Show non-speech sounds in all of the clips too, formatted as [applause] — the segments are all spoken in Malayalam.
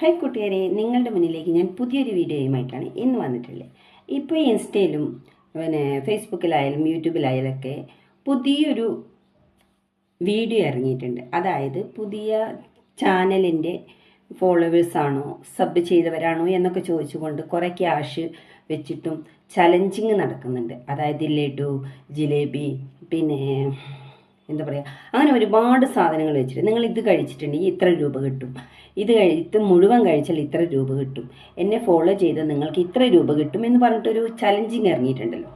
ഹായ് കൂട്ടുകാരെ നിങ്ങളുടെ മുന്നിലേക്ക് ഞാൻ പുതിയൊരു വീഡിയോയുമായിട്ടാണ് ഇന്ന് വന്നിട്ടുള്ളത്. ഇപ്പോൾ ഇൻസ്റ്റയിലും പിന്നെ ഫേസ്ബുക്കിലായാലും യൂട്യൂബിലായാലും ഒക്കെ പുതിയൊരു വീഡിയോ ഇറങ്ങിയിട്ടുണ്ട്. അതായത് പുതിയ ചാനലിന്റെ ഫോളോവേഴ്സാണോ സബ് ചെയ്തവരാണോ എന്നൊക്കെ ചോദിച്ചുകൊണ്ട് കുറേ ക്യാഷ് വെച്ചിട്ടും ചലഞ്ചിങ് നടക്കുന്നുണ്ട്. അതായത് ലഡു ജിലേബി പിന്നെ എന്താ പറയുക അങ്ങനെ ഒരുപാട് സാധനങ്ങൾ വെച്ചിട്ട് നിങ്ങൾ ഇത് കഴിച്ചിട്ടുണ്ടെങ്കിൽ ഇത്ര രൂപ കിട്ടും. ഇത് കഴി ഇത് മുഴുവൻ കഴിച്ചാൽ ഇത്ര രൂപ കിട്ടും. എന്നെ ഫോളോ ചെയ്താൽ നിങ്ങൾക്ക് ഇത്ര രൂപ കിട്ടും എന്ന് പറഞ്ഞിട്ടൊരു ചലഞ്ചിങ് ഇറങ്ങിയിട്ടുണ്ടല്ലോ.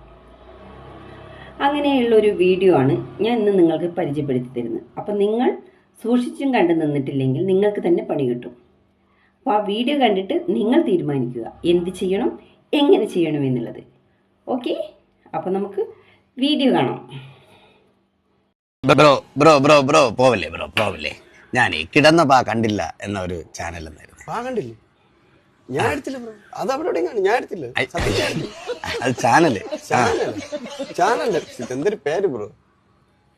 അങ്ങനെയുള്ളൊരു വീഡിയോ ആണ് ഞാൻ ഇന്ന് നിങ്ങൾക്ക് പരിചയപ്പെടുത്തി തരുന്നത്. അപ്പം നിങ്ങൾ സൂക്ഷിച്ചും കണ്ടു നിന്നിട്ടില്ലെങ്കിൽ നിങ്ങൾക്ക് തന്നെ പണി കിട്ടും. അപ്പോൾ ആ വീഡിയോ കണ്ടിട്ട് നിങ്ങൾ തീരുമാനിക്കുക. എന്ത് ചെയ്യണം? എങ്ങനെ ചെയ്യണം എന്നുള്ളത്. ഓക്കെ അപ്പോൾ നമുക്ക് വീഡിയോ കാണാം. ബ്രോ ബ്രോ ബ്രോ ബ്രോ പോവല്ലേ ബ്രോ പോവല്ലേ. ഞാനേ പാ കണ്ടില്ല എന്ന ഒരു ചാനൽ എന്നായിരുന്നു. ആ കണ്ടില്ലേ? ഞാൻ എടുത്തില്ല ബ്രോ. അത് അവിടെ എവിടെയും കാണും ഞാൻ എടുത്തില്ല. സത്യം ഞാൻ എടുത്തില്ല. അത് ചാനൽ ചാനൽ ചാനൽ എന്തൊരു പേര് ബ്രോ?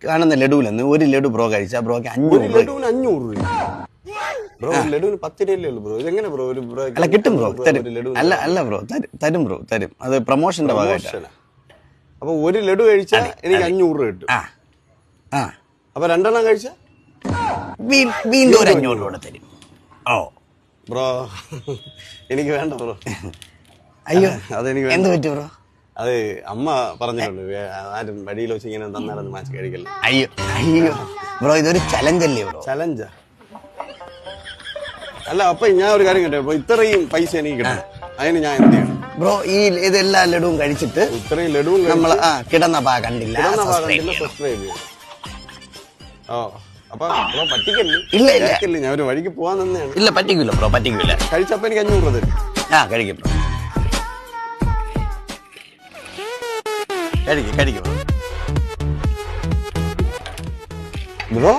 കാണുന്ന ലഡുവിലെന്ന് ഒരു ലഡു ബ്രോ കഴിച്ചാ ബ്രോക്ക് അഞ്ഞൂറ് ലഡുവിന് അഞ്ഞൂറ് രൂപ. ബ്രോ ലഡുവിന് പത്ത് രൂപയല്ലേ ബ്രോ. ഇതെങ്ങനെ ബ്രോ? ഒരു ബ്രോ അല്ല കിട്ടും ബ്രോ. തരും. അല്ല അല്ല ബ്രോ. തരും തരും ബ്രോ. തരും. അത് പ്രൊമോഷന്റെ ഭാഗമായിട്ടാണ്. അപ്പൊ ഒരു ലഡു കഴിച്ചാൽ എനിക്ക് അഞ്ഞൂറ് രൂപ കിട്ടും. ആ. അപ്പൊ രണ്ടെണ്ണം കഴിച്ച? വീണ്ടും ഒരു അഞ്ഞൂറ് രൂപ തരും. ഓ. ബ്രോ എനിക്ക് വേണ്ട ബ്രോ. അയ്യോ അതെനിക്ക് എന്ത് പറ്റി ബ്രോ? അത് അമ്മ പറഞ്ഞിട്ടുണ്ട് ആരും വഴിയിൽ വെച്ച് ഇങ്ങനെ തന്നാലൊന്ന് മാച്ച് കഴിക്കില്ല. അയ്യോ അയ്യോ. ബ്രോ ഇതൊരു ചലഞ്ച് അല്ലേ ബ്രോ? ചലഞ്ചാ അല്ല അപ്പൊ ഞാൻ ഒരു കാര്യം കേട്ടോ അപ്പൊ ഇത്രയും പൈസ എനിക്ക് കിട്ടണം. അതിന് ഞാൻ എന്ത് ചെയ്യണം? ബ്രോ ഈ ഇതെല്ലാ ലഡുവും കഴിച്ചിട്ട് ഇത്രയും ലഡുവും നമ്മൾ ആ പാ കണ്ടില്ല സബ്സ്ക്രൈബ് ചെയ്യണം. അപ്പൊ ബ്രോ പറ്റിക്കല്ലേ? ഇല്ല, ഇല്ല. ഞാൻ ഒരു വഴിക്ക് പോവാൻ തന്നെയാണ്. ഇല്ല പറ്റിക്കില്ല ബ്രോ പറ്റിക്കില്ല കഴിച്ചപ്പോ എനിക്ക് അഞ്ഞൂറ് രൂപ തരും. ആ കഴിക്കും ബ്രോ. കഴിക്കും കഴിക്കും ബ്രോ. ബ്രോ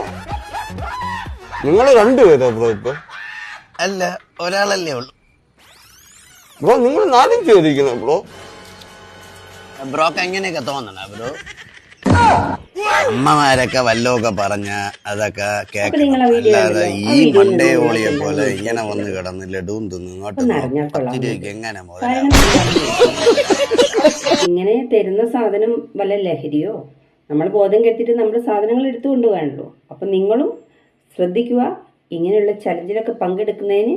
നിങ്ങൾ രണ്ടുപേരോ ബ്രോ ഇപ്പൊ? അല്ല ഒരാളല്ലേ ഉള്ളൂ. ബ്രോ നിങ്ങൾ നാലഞ്ച് പേരിക്കുന്നു ബ്രോ. ബ്രോക്ക് എങ്ങനെയൊക്കെ തോന്നണ ബ്രോ? അമ്മമാരൊക്കെ വല്ലതൊക്കെ പറഞ്ഞ അതൊക്കെ കേൾക്കണം. അല്ലാതെ ഈ മണ്ടേ ഓളിയെ പോലെ ഇങ്ങനെ വന്ന് കിടന്ന് ലഡുവും തിന്ന്. ഇങ്ങോട്ട്. പത്ത് രൂപയ്ക്ക് എങ്ങനെ [laughs] ഇങ്ങനെ തരുന്ന സാധനം വല്ല ലഹരിയോ നമ്മൾ ബോധം കെട്ടിട്ട് നമ്മുടെ സാധനങ്ങൾ എടുത്തു കൊണ്ടുപോകാണല്ലോ അപ്പം നിങ്ങളും ശ്രദ്ധിക്കുക. ഇങ്ങനെയുള്ള ചലഞ്ചിലൊക്കെ പങ്കെടുക്കുന്നതിന്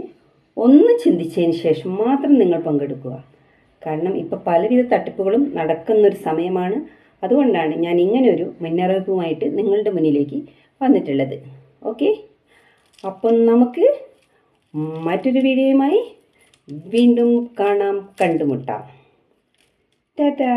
ഒന്ന് ചിന്തിച്ചതിന് ശേഷം മാത്രം നിങ്ങൾ പങ്കെടുക്കുക. കാരണം ഇപ്പം പലവിധ തട്ടിപ്പുകളും നടക്കുന്നൊരു സമയമാണ്. അതുകൊണ്ടാണ് ഞാൻ ഇങ്ങനൊരു മുന്നറിയിപ്പുമായിട്ട് നിങ്ങളുടെ മുന്നിലേക്ക് വന്നിട്ടുള്ളത്. ഓക്കെ അപ്പം നമുക്ക് മറ്റൊരു വീഡിയോയുമായി വീണ്ടും കാണാം. കണ്ടുമുട്ടാം. ടാറ്റാ!